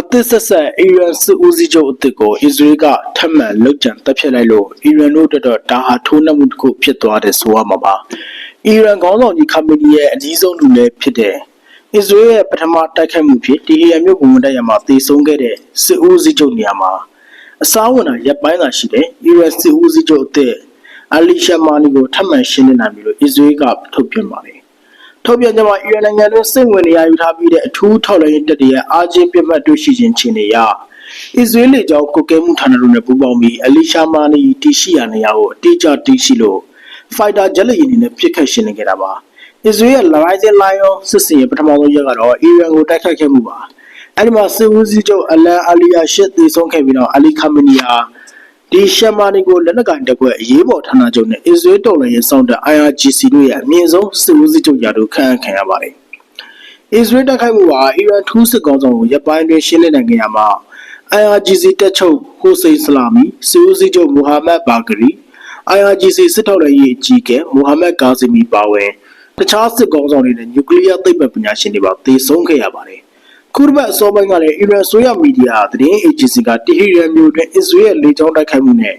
အသစ်ဆက်ဆက်အီရန်စစ်ဦးစီးချုပ်အသစ်ကိုအစ္စရေးကထပ်မံလုပ်ကြံတပ်ဖြတ်လိုက်လို့အီရန်တို့အတွက်ဒါဟာထိုးနှက်မှုတစ်ခုဖြစ်သွားတယ်ဆိုရမှာပါအီရန်ခေါင်းဆောင်ကြီးခါမီနီရဲ့အကြီးဆုံးလူလည်းဖြစ်တဲ့အစ္စရေးရဲ့ပထမတိုက်ခိုက်မှုဖြစ်ဒီအီရန်မြို့ကိုဝန်တက်ရမှာတေဆုံးခဲ့တဲ့စစ်ဦးစီးချုပ်နေရာမှာအစားဝင်တာရပ်ပိုင်းသာရှိတယ်အီရန်စစ်ဦးစီးချုပ်အသစ်အလီရှာမာနီကိုထပ်မံရှင်းလင်းနိုင်ပြီလို့အစ္စရေးကထုတ်ပြန်ပါတယ် ထုတ်ပြန်ကြမှာအီရန်နိုင်ငံတွင်းစိတ်ဝင်နေရယူထားပြီးတဲ့အထူးထောက်လှမ်းရေးတပ်တွေရဲ့အားချင်းပြတ်မှတ်တွေ့ရှိခြင်းခြေနေရအစ္စရေးလေကြောင်းကုတ်ကဲမှုဌာနတို့နဲ့ပူးပေါင်းပြီးအလီရှာမာနီတီရှိရာနေရာကိုအတိအကျတီးရှိလို့ဖိုက်တာဂျက်လက်ရည်နေနဲ့ပစ်ခတ်ရှင်းနေကြတာပါအစ္စရေးရဲ့ Rising Lion စစ်စင်ရဲ့ပထမဆုံးရက်ကတော့အီရန်ကိုတိုက်ခိုက်ခဲ့မှုပါအဲဒီမှာစစ်ဦးစီးချုပ်အလန်အလီယာရှစ်သေဆုံးခဲ့ပြီးတော့အလီခါမီနီယာ ဒီရှမ်မာနီကိုလက်နက်ကင်တက်ခွဲအရေးပေါ်ဌာနချုပ်နဲ့အစ္စရေးတော်လှန်ရေးစောင့်တပ် IRGC တို့ရဲ့အမြင့်ဆုံးစစ်ဦးစီးချုပ်ရာထူးခန့်အပ်ခံရပါတယ်။အစ္စရေးတိုက်ခိုက်မှုဟာအီရန်ထူးစစ်ကောင်ဆောင်ကိုရပ်ပိုင်းတွင်ရှင်းလင်းနိုင်ခဲ့ရမှာ IRGC တပ်ချုပ်ဟိုစိန်ဆလာမီစစ်ဦးစီးချုပ်မူဟာမက်ဘာဂရီ IRGC စစ်ထောက်လှမ်းရေးအကြီးအကဲမူဟာမက်ဂါဇီမီပါဝင်တခြားစစ်ကောင်ဆောင်တွေနဲ့နျူကလ িয়ার သိပ္ပံပညာရှင်တွေပါသေဆုံးခဲ့ရပါတယ်။ ခုတစ်ပတ်အစောပိုင်းကလည်းအီရန်ဆိုရမီဒီယာသတင်းအေဂျင်စီကတီဟီရန်မြို့တွင်အစ္စရေးရဲ့လေကြောင်းတိုက်ခိုက်မှုနဲ့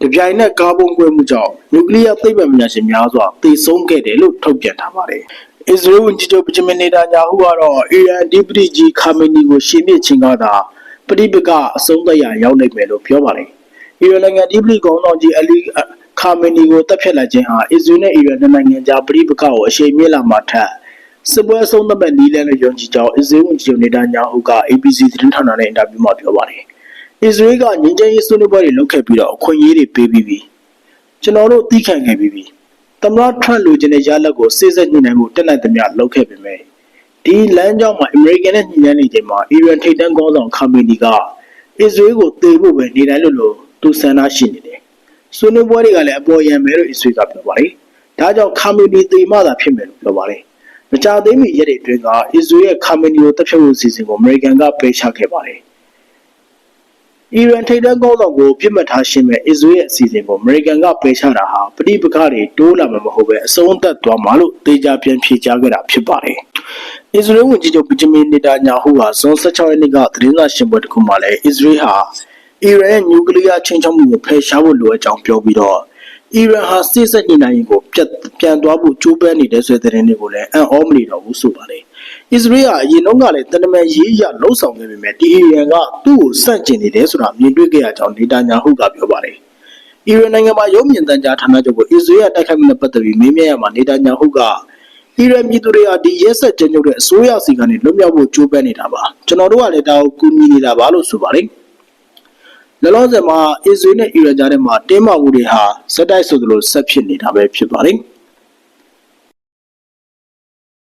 တပြိုင်နက်ကားပုံကွဲမှုကြောင့်နျူကလ িয়ার သိပ္ပံပညာရှင်များစွာသေဆုံးခဲ့တယ်လို့ထုတ်ပြန်ထားပါတယ်။အစ္စရေးဝန်ကြီးချုပ်ဗဂျမင်နေတာညာဟုကတော့အီရန်ဒီပတိကြီးခါမီနီကိုရှင်းပြခြင်းကသာပဋိပက္ခအဆုံးသတ်ရာရောက်နိုင်မယ်လို့ပြောပါတယ်။အီရန်နိုင်ငံဒီပတိကောင်ဆောင်ကြီးအလီခါမီနီကိုတပ်ဖြတ်လိုက်ခြင်းဟာအစ္စရေးနဲ့အီရန်နှစ်နိုင်ငံကြားပဋိပက္ခကိုအရှိန်မြင့်လာမှာထက် စစ်ပွဲအဆုံးသတ်မဲ့နီးလန်းလို့ယုံကြည်ကြောင်းအစ္စရေးဝန်ကြီးချုပ်နေတန်ညာဟုက ABC သတင်းဌာနနဲ့အင်တာဗျူးမှာပြောပါတယ်။အစ္စရေးကငြိမ်းချမ်းရေးဆွေးနွေးပွဲတွေလုပ်ခဲ့ပြီးတော့အခွင့်အရေးတွေပေးပြီးပြီ။ကျွန်တော်တို့သိခံခဲ့ပြီးပြီ။သမ္မတထရန့်လိုချင်တဲ့ရလဒ်ကိုစစ်ဆက်ညှိနှိုင်းမှုတက်နိုင်သမျှလုပ်ခဲ့ပေမဲ့ဒီလမ်းကြောင်းမှာအမေရိကန်နဲ့ညှိနှိုင်းနေချိန်မှာအီရန်ထိပ်တန်းခေါင်းဆောင်ခါမီနီကအစ္စရေးကိုသေဖို့ပဲနေတိုင်းလို့လို့သူဆန္ဒရှိနေတယ်။ဆွေးနွေးပွဲတွေကလည်းအပေါ်ယံမဲလို့အစ္စရေးကပြောပါတယ်။ဒါကြောင့်ခါမီနီသေမှသာဖြစ်မယ်လို့ပြောပါတယ်။ မကြသေးမီရက်တွေအတွင်းကအစ္စရေးရဲ့ခါမီနီကိုတပ်ဖြတ်မှုအစီအစဉ်ကိုအမေရိကန်ကပယ်ချခဲ့ပါတယ်။အီရန်ထိပ်တန်းကောင်းဆောင်ကိုပြစ်မှတ်ထားရှင်းမဲ့အစ္စရေးရဲ့အစီအစဉ်ကိုအမေရိကန်ကပယ်ချတာဟာပဋိပက္ခတွေတိုးလာမှာမဟုတ်ပဲအဆုံးသတ်သွားမှာလို့တေချာပြန်ဖြေကြားခဲ့တာဖြစ်ပါတယ်။အစ္စရေးဝန်ကြီးချုပ်ဗဂျမင်နေတာညာဟုဟာဇွန်16ရက်နေ့ကသတင်းစာရှင်းပွဲတစ်ခုမှာလည်းအစ္စရေးဟာအီရန်ရဲ့နျူကလ িয়ার ချင်းချောက်မှုကိုဖယ်ရှားဖို့လိုအပ်ကြောင်းပြောပြီးတော့ အီရန်ဟာစစ်ဆက်ညှိနှိုင်းရေးကိုပြတ်ပြန်သွားဖို့ကြိုးပမ်းနေတဲ့ဆွေတဲ့တဲ့တွေကိုလည်းအံ့ဩမနေတော့ဘူးဆိုပါတယ်။အစ္စရေးဟာအရင်တုန်းကလည်းတနမန်ရေးရလှုပ်ဆောင်နေပေမဲ့ဒီအီရန်ကသူ့ကိုစန့်ကျင်နေတယ်ဆိုတာမြင်တွေ့ခဲ့ရကြောင်းဒေတာညာဟုကပြောပါတယ်။အီရန်နိုင်ငံမှာရုပ်မြင်သံကြားဌာနချုပ်ကိုအစ္စရေးကတိုက်ခိုက်မှုနဲ့ပတ်သက်ပြီးမေးမြန်းရမှာဒေတာညာဟုကအီရန်ပြည်သူတွေဟာဒီရက်ဆက်ကြမ်းကြုတ်တဲ့အစိုးရစီကနေလွတ်မြောက်ဖို့ကြိုးပမ်းနေတာပါ။ကျွန်တော်တို့ကလည်းဒါကိုကူညီနေတာပါလို့ဆိုပါတယ်။ လောလောဆယ်မှာအစ္စရေးနဲ့အီရန်ကြားထဲမှာတင်းမာမှုတွေဟာစက်တိုက်ဆိုသလိုဆက်ဖြစ်နေတာပဲဖြစ်ပါတယ်။